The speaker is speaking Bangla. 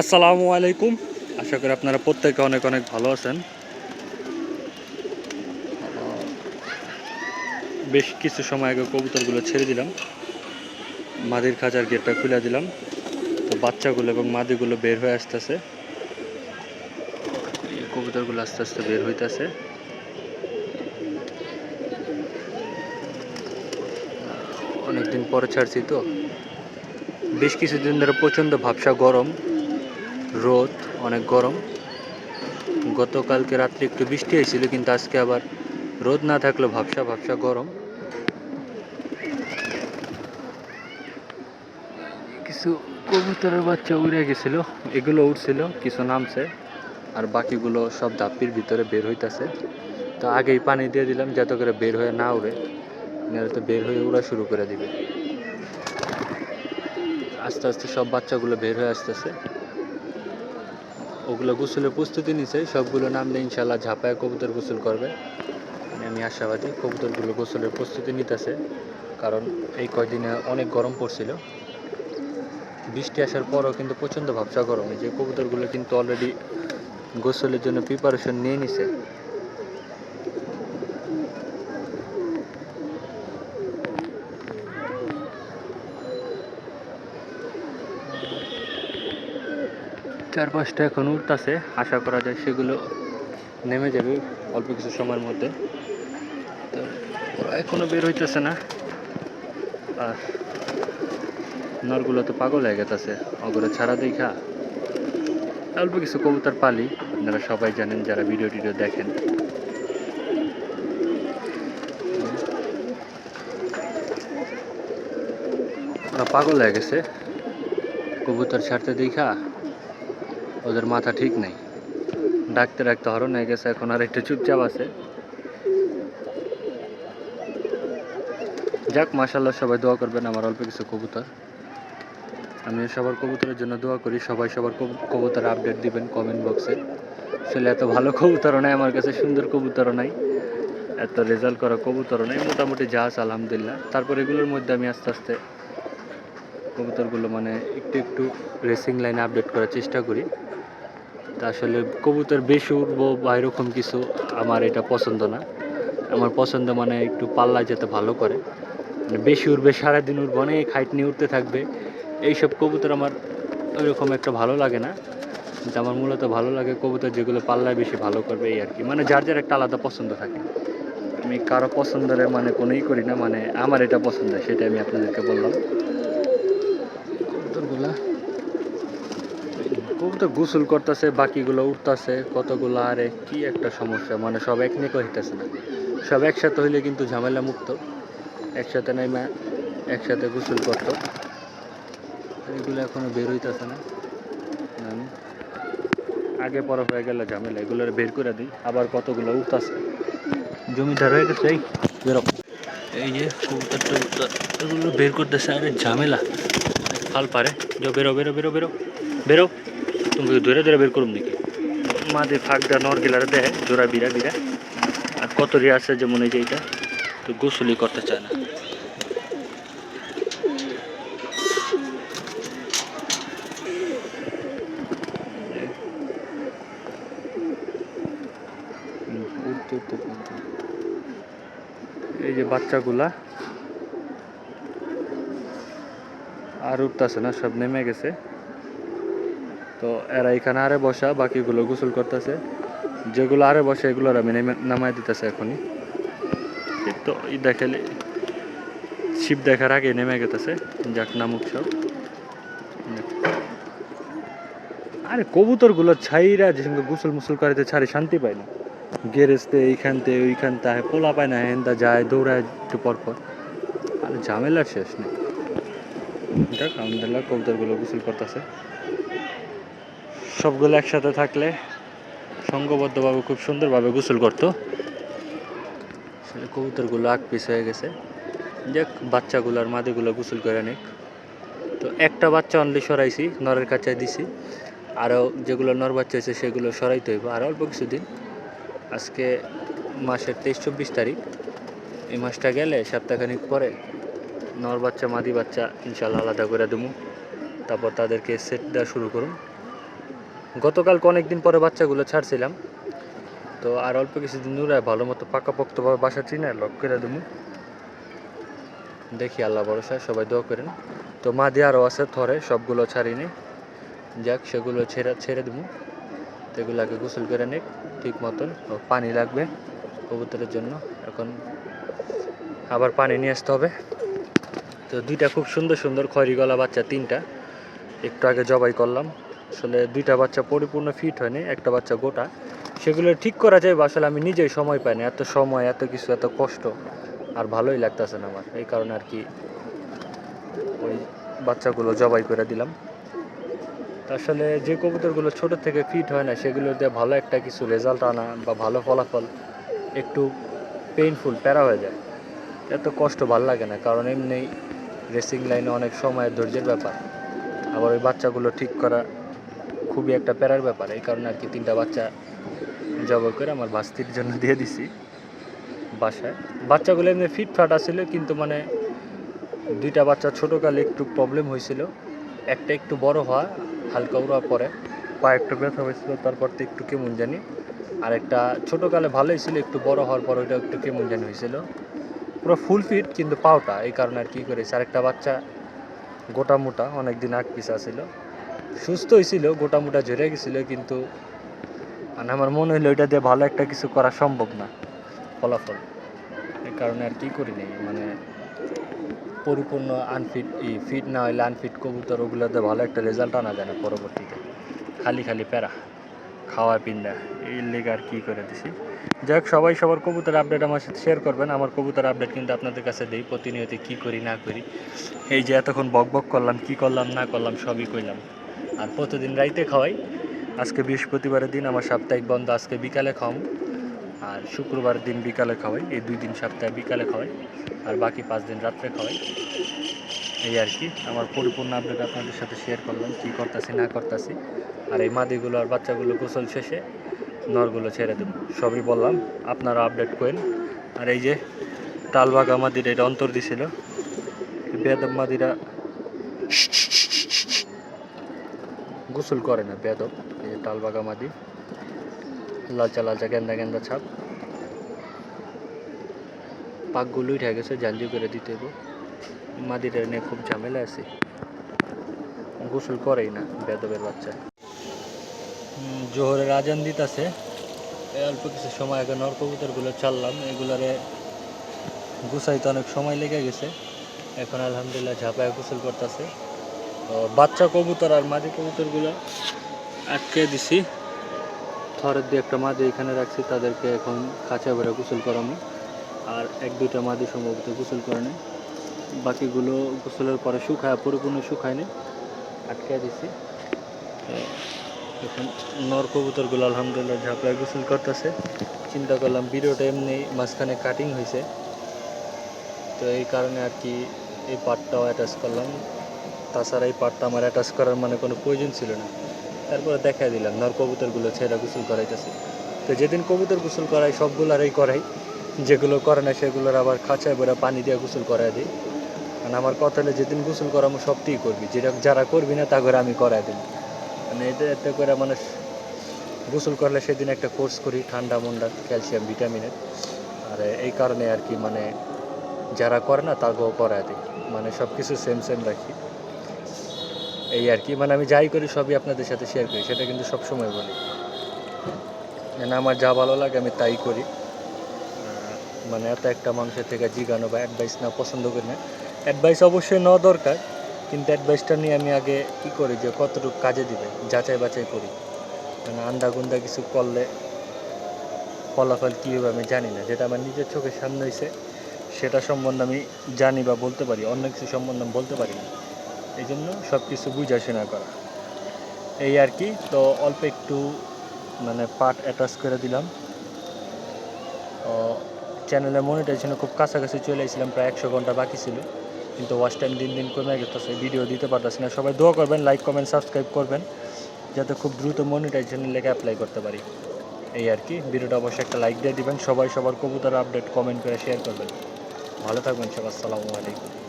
আসসালামু আলাইকুম। আশা করি আপনারা প্রত্যেকে অনেক অনেক ভালো আছেন। বেশ কিছু সময় আগে কবুতরগুলো ছেড়ে দিলাম। মাদির খাঁচার গেটটা খুলে দিলাম। তো বাচ্চাগুলো এবং মাদিগুলো বের হয়ে আসতেছে। কবুতরগুলো আস্তে আস্তে বের হইতেছে। অনেকদিন পরে ছাড়ছি তো। বেশ কিছুদিন ধরে প্রচণ্ড ভাবসা গরম। রোদ, অনেক গরম। গতকালকে রাত্রে একটু বৃষ্টি হয়েছিল, কিন্তু আজকে আবার রোদ না থাকলেও ভাবসা ভাবসা গরম। কিছু কবুতরের বাচ্চা উড়ে গেছিল, এগুলো উঠছিল কিছু নামছে, আর বাকিগুলো সব ধাপির ভিতরে বের হইতেছে। তো আগেই পানি দিয়ে দিলাম, যাতে করে বের হয়ে না উড়ে, নাহলে তো বের হয়ে উড়া শুরু করে দিবে। আস্তে আস্তে সব বাচ্চাগুলো বের হয়ে আসতেছে। ওগুলো গোসলের প্রস্তুতি নিছে, সবগুলো নামলে ইনশাল্লাহ ঝাঁপায় কবুতর গোসল করবে। মানে আমি আশাবাদী কবুতরগুলো গোসলের প্রস্তুতি নিতেছে, কারণ এই কয়দিনে অনেক গরম পড়ছিল। বৃষ্টি আসার পরও কিন্তু প্রচণ্ড ভাবসা গরম যে কবুতরগুলো কিন্তু অলরেডি গোসলের জন্য প্রিপারেশন নিয়ে নিছে। চার পাঁচটা এখন উঠতেছে আশা করা যায় সেগুলো নেমে যাবে অল্প কিছু সময়ের মধ্যে। তো ওরা এখনও বের হইতেছে না। আর নরগুলো তো পাগল হয়ে গেছে ওগুলো ছাড়া দেখা। অল্প কিছু কবুতর পালি, আপনারা সবাই জানেন যারা ভিডিও টিডিও দেখেন। ওরা পাগল হয়ে গেছে। কবুতর ছাড়তে দেখা। ওদের মাথা ঠিক নেই। ডাকতে ডাকতে হরণ হয়ে গেছে, এখন আর একটু চুপচাপ আছে। যাক মাসাল্লাহ সবাই দোয়া করবেন, আমার অল্প কিছু কবুতর। আমি সবার কবুতরের জন্য দোয়া করি, সবাই সবার কবু- কবুতর আপডেট দিবেন কমেন্ট বক্সে আসলে এত ভালো কবুতরও নাই, আমার কাছে সুন্দর কবুতরও নাই। এত রেজাল্ট করা কবুতরও নাই, মোটামুটি যা আছে, আলহামদুলিল্লাহ। তারপর এগুলোর মধ্যে আমি আস্তে আস্তে কবুতরগুলো মানে একটু একটু রেসিং লাইনে আপডেট করার চেষ্টা করি। তা আসলে কবুতর বেশি উঠবো বা এরকম কিছু আমার এটা পছন্দ না। আমার পছন্দ মানে একটু পাল্লা যেতে ভালো করে। মানে বেশি উঠবে, সারাদিন উঠবে, অনেক হাইট নিয়ে উঠতে থাকবে। এইসব কবুতর আমার ওইরকম একটা ভালো লাগে না। কিন্তু আমার মূলত ভালো লাগে কবুতর যেগুলো পাল্লায় বেশি ভালো করবে, এই আর কি। মানে যার যার একটা আলাদা পছন্দ থাকে। আমি কারও পছন্দের মানে কোনোই করি না মানে আমার এটা পছন্দ সেটা আমি আপনাদেরকে বললাম। কবুতর গোসল করতেছে, বাকিগুলো উঠতেছে, কতগুলো আরে কি একটা সমস্যা মানে সব এক হইতেছে না। সব একসাথে হইলে কিন্তু ঝামেলা মুক্ত। একসাথে নাই মা একসাথে গোসল করতো। এগুলো এখনও বের হইতেছে না। আগে পরে হয়ে গেলে ঝামেলা এগুলো বের করে দিই। আবার কতগুলো উঠতেছে। জমিদার হয়ে গেছে, এই বেরো। এই যে এগুলো বের করতেছে, আরে ঝামেলা। ফাল পারে। বেরো বেরো বেরো বেরো। বেরো। তুমি ধরে ধরে বের করুম নাকি? মাদের ফাঁকটা নর গেলার দেয় জোড়া বিরা বিরা আর কত রে আছে যেমন এই যে এইটা তো গোসলই করতে চায় না। এই যে বাচ্চাগুলা। আর উঠতেছে না, সব নেমে গেছে। তো এরা এখানে আরে বসা, বাকিগুলো গোসল করতেছে। যেগুলো আরে বসে, এগুলোর আমি নেমে নামাই দিতেছে এখনই। তো, এই দেখালে শিব দেখার আগে নেমে গেতেছে, যাক নামুক সব। আরে কবুতরগুলো ছাইরা যে সঙ্গে গোসল মুসল করাতে ছাড়ি, শান্তি পায় না। গেরেজতে এইখানতে ওইখানতে পোলা পায় না হেনটা যায়, দৌড়ায় একটু পর পর। আর ঝামেলার শেষ নেই। যাক, আলহামদুলিল্লাহ, কবুতরগুলো গোসল করতেছে। সবগুলো একসাথে থাকলে সঙ্গবদ্ধভাবে খুব সুন্দরভাবে গোসল করতো। কবুতরগুলো আগ পিছ হয়ে গেছে। যাক বাচ্চাগুলো আর মাদিগুলো গোসল করে নিক। তো একটা বাচ্চা অনলি সরাইছি, নরের কাছে দিছি। আরও যেগুলো নর বাচ্চা হয়েছে সেগুলো সরাইতে হইব। আর অল্প কিছুদিন। আজকে মাসের তেইশ চব্বিশ তারিখ। এই মাসটা গেলে সপ্তাহখানিক পরে নর বাচ্চা, মাদি বাচ্চা ইনশাল্লাহ আলাদা করে দেবো তারপর তাদেরকে সেট দেওয়া শুরু করুন। গতকালকে অনেক দিন পরে বাচ্চাগুলো ছাড়ছিলাম। তো আর অল্প কিছুদিন দূরে ভালো মতো পাকাপোক্তভাবে বাসা চিনে লক করে দেবো দেখি আল্লাহ ভরসা সবাই দোয়া করেন। তো মা দিয়ে আরও আছে থরে, সবগুলো ছাড়িনি যাক, সেগুলো ছেড়ে ছেড়ে দেবো তো আগে গোসল করে নিক, ঠিক মতন। পানি লাগবে কবুতরের জন্য। এখন আবার পানি নিয়ে আসতে হবে। তো দুইটা খুব সুন্দর সুন্দর খয়রি গলা বাচ্চা, তিনটা। একটু আগে জবাই করলাম। আসলে দুইটা বাচ্চা পরিপূর্ণ ফিট হয়নি, একটা বাচ্চা গোটা। সেগুলো ঠিক করা যায় আসলে আমি নিজেই সময় পাই না। এত সময়, এত কিছু, এত কষ্ট, আর ভালোই লাগতেছে না আমার। এই কারণে আর কি ওই বাচ্চাগুলো জবাই করে দিলাম। আসলে যে কবুতরগুলো ছোট থেকে ফিট হয় না সেগুলোতে ভালো একটা কিছু রেজাল্ট আনা, বা ভালো ফলাফল একটু পেইনফুল প্যারা হয়ে যায়। এত কষ্ট ভালো লাগে না, কারণ এমনি রেসিং লাইনে অনেক সময় ধৈর্যের ব্যাপার। আবার ওই বাচ্চাগুলো ঠিক করা খুবই একটা প্যারার ব্যাপার, এই কারণে আর কি তিনটা বাচ্চা জবাই করে আমার বাস্তির জন্য দিয়ে দিছি বাসায়। বাচ্চাগুলো এমনি ফিট ফাট আছিল, কিন্তু মানে দুইটা বাচ্চা ছোটোকালে একটু প্রবলেম হয়েছিল। একটা একটু বড় হওয়া, হালকা উড়ার পরে। পা একটু ব্যথা হয়েছিল, তারপর তো একটু কেমন জানি। আর একটা ছোটোকালে ভালোই ছিল, একটু বড় হওয়ার পর ওইটা একটু কেমন জানি হয়েছিল। পুরো ফুল ফিট কিন্তু পাওটা, এই কারণে আর কী করেছে। আরেকটা বাচ্চা গোটা মোটা অনেক দিন আগ পিছা ছিল সুস্থ হয়েছিল মোটা ঝরে গেছিল, কিন্তু মানে আমার মনে হইল ওইটা দিয়ে ভালো একটা কিছু করা সম্ভব না, ফলাফল। এই কারণে আর কি করি নাই মানে পরিপূর্ণ আনফিট ই ফিট না হইলে আনফিট কবুতর ওগুলোতে ভালো একটা রেজাল্ট আনা যায় না পরবর্তীতে। খালি খালি প্যারা, খাওয়া পিন্ডা এই লেগে আর কি করে দিছি। যাই হোক সবাই সবার কবুতর আপডেট আমার সাথে শেয়ার করবেন, আমার কবুতর আপডেট কিন্তু আপনাদের কাছে দিই প্রতিনিয়ত কি করি না করি। এই যে এতক্ষণ বক বক করলাম, কি করলাম, না করলাম, সবই কইলাম। আর প্রতিদিন রাইতে খাওয়াই। আজকে বৃহস্পতিবারের দিন, আমার সাপ্তাহিক বন্ধ আজকে বিকালে খাওয়াম আর শুক্রবার দিন বিকালে খাওয়াই, এই দুই দিন সপ্তাহে বিকালে খাওয়াই। আর বাকি পাঁচ দিন রাত্রে খাওয়াই। এই আর কি, আমার পরিপূর্ণ আপডেট আপনাদের সাথে শেয়ার করলাম, কী করতেছি, না করতেছি। আর এই মাদিগুলো আর বাচ্চাগুলো গোসল শেষে নরগুলো ছেড়ে দেব, সবই বললাম, আপনারা আপডেট করেন। আর এই যে টালবাগা মাদির এটা অন্তর দিছিল বেদম মাদিরা গোসল করে না, বেদব। এই যে টালবাগা মাদি লালচা লালচা গেন্দা গেন্দা ছাপ। পাকগুলো উঠে গেছে জালজি করে দিতে হবে মাদিটা নিয়ে খুব ঝামেলা আছে। গোসল করেই না, বেদবের বাচ্চা। জোহরের আজান দিতেছে। অল্প কিছু সময় আগে নর কবুতরগুলো ছাড়লাম। এগুলারে গুছাইতে অনেক সময় লেগে গেছে। এখন আলহামদুলিল্লাহ ঝাঁপায় গোসল করতেছে। বাচ্চা কবুতর আর মাদি কবুতরগুলো আটকে দিছি। থরের দিয়ে একটা মাদি এখানে রাখছি, তাদেরকে এখন খাঁচা ভরে গোসল করামো আর এক দুইটা মাদি সম্ভবত গোসল করে নেই। বাকিগুলো গোসলের পরে শুকায়, পরিপূর্ণ শুকায় নেই, আটকে দিছি। এখন নর কবুতরগুলো আলহামদুলিল্লাহ ঝাঁপড়ায় গোসল করতেছে। চিন্তা করলাম ভিডিওটা এমনি মাঝখানে কাটিং হয়েছে তো এই কারণে আর কি এই পার্টটাও অ্যাটাচ করলাম। তাছাড়া এই পার্টটা আমার অ্যাটাচ করার মানে কোনো প্রয়োজন ছিল না। তারপরে দেখা দিলাম নর কবুতরগুলো ছেড়া গোসল করাইতেছে। তো যেদিন কবুতর গোসল করাই, সবগুলারই করাই। যেগুলো করে না, সেগুলোর আবার খাঁচায় ভরে পানি দিয়ে গোসল করাই দিই। মানে আমার কথা হলে, যেদিন গোসল করামো সবটিই করবি। যেটা যারা করবি না, তা করে আমি করাই দিই। মানে এটা, এতে করে মানে গোসল করলে সেদিন একটা কোর্স করি, ঠান্ডা, মন্ডা ক্যালসিয়াম ভিটামিনের আর এই কারণে আর কি মানে যারা করে না, তাকেও করায় দিই। মানে সব কিছু সেম সেম রাখি। এই আর কি মানে আমি যাই করি সবই আপনাদের সাথে শেয়ার করি, সেটা কিন্তু সব সময় বলি। মানে আমার যা ভালো লাগে আমি তাই করি। মানে এত একটা মানুষের থেকে জিগানো বা অ্যাডভাইস না পছন্দ করি না। অ্যাডভাইস অবশ্যই নেওয়া দরকার, কিন্তু অ্যাডভাইসটা নিয়ে আমি আগে কী করি যে কতটুকু কাজে দিবে, যাচাই বাছাই করি। মানে আন্দা গুন্দা কিছু করলে ফলাফল কী হবে আমি জানি না, যেটা আমার নিজের চোখের সামনে হয়েছে সেটা সম্বন্ধে আমি জানি বা বলতে পারি, অন্য কিছু সম্বন্ধে আমি বলতে পারি না। এই জন্য সব কিছু বুঝাশোনা করা। এই আর কি, তো অল্প একটু মানে পার্ট অ্যাটাচ করে দিলাম। চ্যানেলে মনিটাইজেশনে খুব কাছাকাছি চলে এসেছিলাম, প্রায় একশো ঘণ্টা বাকি ছিল। কিন্তু ওয়াচ টাইম দিন দিন কমে গেতেছে ভিডিও দিতে পারতেছি না। সবাই দোয়া করবেন লাইক কমেন্ট সাবস্ক্রাইব করবেন, যাতে খুব দ্রুত মনিটাইজেশনের লেগে অ্যাপ্লাই করতে পারি। এই আর কি, ভিডিওটা অবশ্যই একটা লাইক দিয়ে দিবেন। সবাই সবার কবুতর আপডেট কমেন্ট করে শেয়ার করবেন। ভালো থাকবেন সব আসসালামু আলাইকুম।